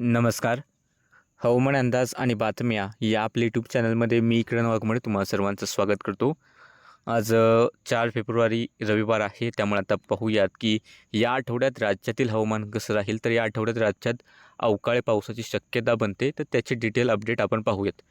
नमस्कार. हवामान अंदाज आणि बातम्या या आपल्या यूट्यूब चॅनलमध्ये मी किरण वाघमोडे तुम्हाला सर्वांचं स्वागत करतो. आज चार फेब्रुवारी रविवार आहे त्यामुळे आता पाहूयात की या आठवड्यात राज्यातील हवामान कसं राहील? तर या आठवड्यात राज्यात अवकाळी पावसाची शक्यता बनते तर त्याची डिटेल अपडेट आपण पाहूयात.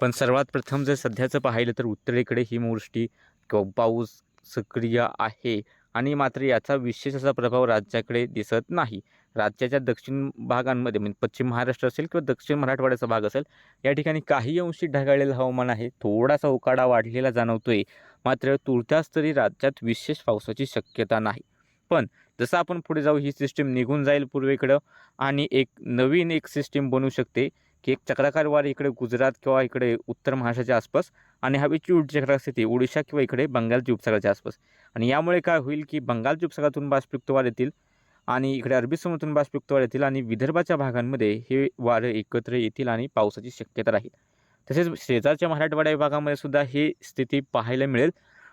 पण सर्वात प्रथम जर सध्याचं पाहिलं तर उत्तरेकडे हिमवृष्टी किंवा पाऊस सक्रिय आहे आणि मात्र याचा विशेष असा प्रभाव राज्याकडे दिसत नाही. राज्याच्या दक्षिण भागांमध्ये म्हणजे पश्चिम महाराष्ट्र असेल किंवा दक्षिण मराठवाड्याचा भाग असेल या ठिकाणी काही अंशी ढगाळलेलं हवामान आहे. थोडासा उकाडा वाढलेला जाणवतोय. मात्र तुर्तास तरी राज्यात विशेष पावसाची शक्यता नाही. पण जसं आपण पुढे जाऊ ही सिस्टीम निघून जाईल पूर्वेकडं आणि एक नवीन एक सिस्टीम बनू शकते. की एक चक्राकार वार इकडे गुजरात किंवा इकडे उत्तर महाराष्ट्राच्या आसपास आणि हवेची उलट चक्राकार स्थिती ओडिशा किंवा इकडे बंगालच्या उपसागराच्या आसपास. आणि यामुळे काय होईल की बंगालच्या उपसागरातून बाष्पयुक्त वार येतील आणि इकडे अरबी समुद्रातून बाष्पयुक्त वार येतील आणि विदर्भाच्या भागांमध्ये हे वारं एकत्र येतील आणि पावसाची शक्यता राहील. तसेच शेजारच्या मराठवाड्या विभागामध्ये सुद्धा ही स्थिती पाहायला मिळेल.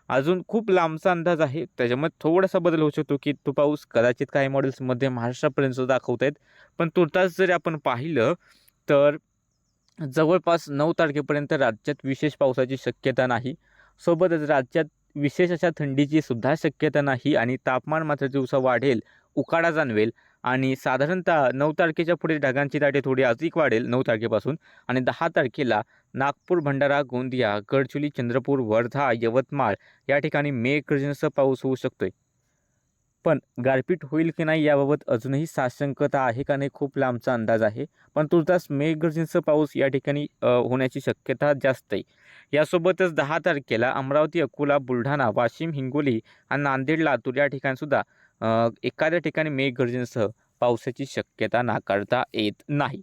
अजून खूप लांबचा अंदाज आहे. त्याच्यामध्ये थोडासा बदल होऊ शकतो की तो पाऊस कदाचित काही मॉडेल्समध्ये महाराष्ट्रापर्यंत सुद्धा दाखवत आहेत पण तुर्तास जरी आपण पाहिलं तर जवळपास नऊ तारखेपर्यंत राज्यात विशेष पावसाची शक्यता नाही. सोबतच राज्यात विशेष अशा थंडीची सुद्धा शक्यता नाही आणि तापमान मात्र दिवसा वाढेल उकाडा जाणवेल आणि साधारणतः नऊ तारखेच्या पुढे ढगांची दाटे थोडी अधिक वाढेल नऊ तारखेपासून आणि दहा तारखेला नागपूर भंडारा गोंदिया गडचिरोली चंद्रपूर वर्धा यवतमाळ या ठिकाणी मेघगर्जनेसह पाऊस होऊ शकतोय. पण गारपीट होईल की नाही याबाबत अजूनही साशंकता आहे का नाही खूप लांबचा अंदाज आहे. पण तुर्तास मेघगर्जनेसह पाऊस या ठिकाणी होण्याची शक्यता जास्त आहे. यासोबतच दहा तारखेला अमरावती अकोला बुलढाणा वाशिम हिंगोली आणि नांदेड लातूर या ठिकाणीसुद्धा एखाद्या ठिकाणी मेघगर्जनेसह पावसाची शक्यता नाकारता येत नाही.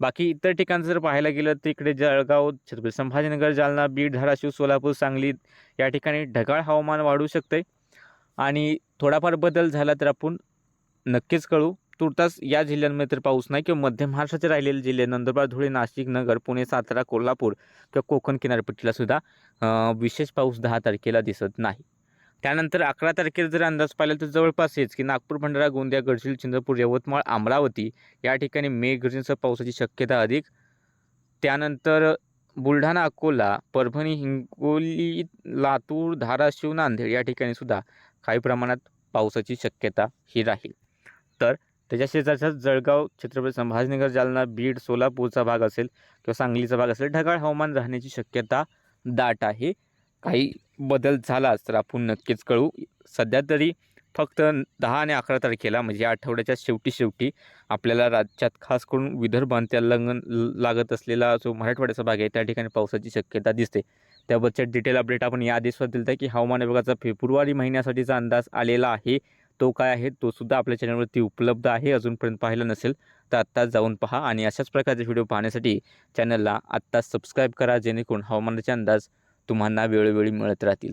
बाकी इतर ठिकाणं जर पाहायला गेलं तर इकडे जळगाव छत्रपती संभाजीनगर जालना बीड धाराशिव सोलापूर सांगली या ठिकाणी ढगाळ हवामान वाढू शकते आणि थोडाफार बदल झाला तर आपण नक्कीच कळू. तुर्तास या जिल्ह्यांमध्ये तर पाऊस नाही किंवा मध्य महाराष्ट्राचे राहिलेले जिल्हे नंदुरबार धुळे नाशिक नगर पुणे सातारा कोल्हापूर किंवा कोकण किनारपट्टीला सुद्धा विशेष पाऊस दहा तारखेला दिसत नाही. त्यानंतर अकरा तारखेला जर अंदाज पाहिला तर जवळपास हेच की नागपूर भंडारा गोंदिया गडचिरोली चंद्रपूर यवतमाळ अमरावती या ठिकाणी मेघगर्जनेसह पावसाची शक्यता अधिक. त्यानंतर बुलढाणा अकोला परभणी हिंगोली लातूर धाराशिव नांदेड या ठिकाणी सुद्धा काही प्रमाणात पावसाची शक्यता ही राहील. तर त्याच्या शेजारचा जळगाव छत्रपती संभाजीनगर जालना बीड सोलापूरचा भाग असेल किंवा सांगलीचा भाग असेल ढगाळ हवामान राहण्याची शक्यता दाट आहे. काही बदल झालाच तर आपण नक्कीच कळू. सध्या तरी फक्त दहा आणि अकरा तारखेला म्हणजे या आठवड्याच्या शेवटी शेवटी आपल्याला राज्यात खास करून विदर्भ अंत्यालंगन लागत असलेला जो मराठवाड्याचा भाग आहे त्या ठिकाणी पावसाची शक्यता दिसते. त्याबद्दलचे डिटेल अपडेट आपण या आधीच दिलं की हवामान विभागाचा फेब्रुवारी महिन्यासाठीचा अंदाज आलेला आहे. तो काय आहे? तो सुद्धा आपल्या चॅनलवरती उपलब्ध आहे. अजूनपर्यंत पाहिला नसेल तर आत्ताच जाऊन पहा आणि अशाच प्रकारचे व्हिडिओ पाहण्यासाठी चॅनलला आत्ताच सबस्क्राईब करा जेणेकरून हवामानाचे अंदाज तुम्हाला वेळोवेळी मिळत राहतील.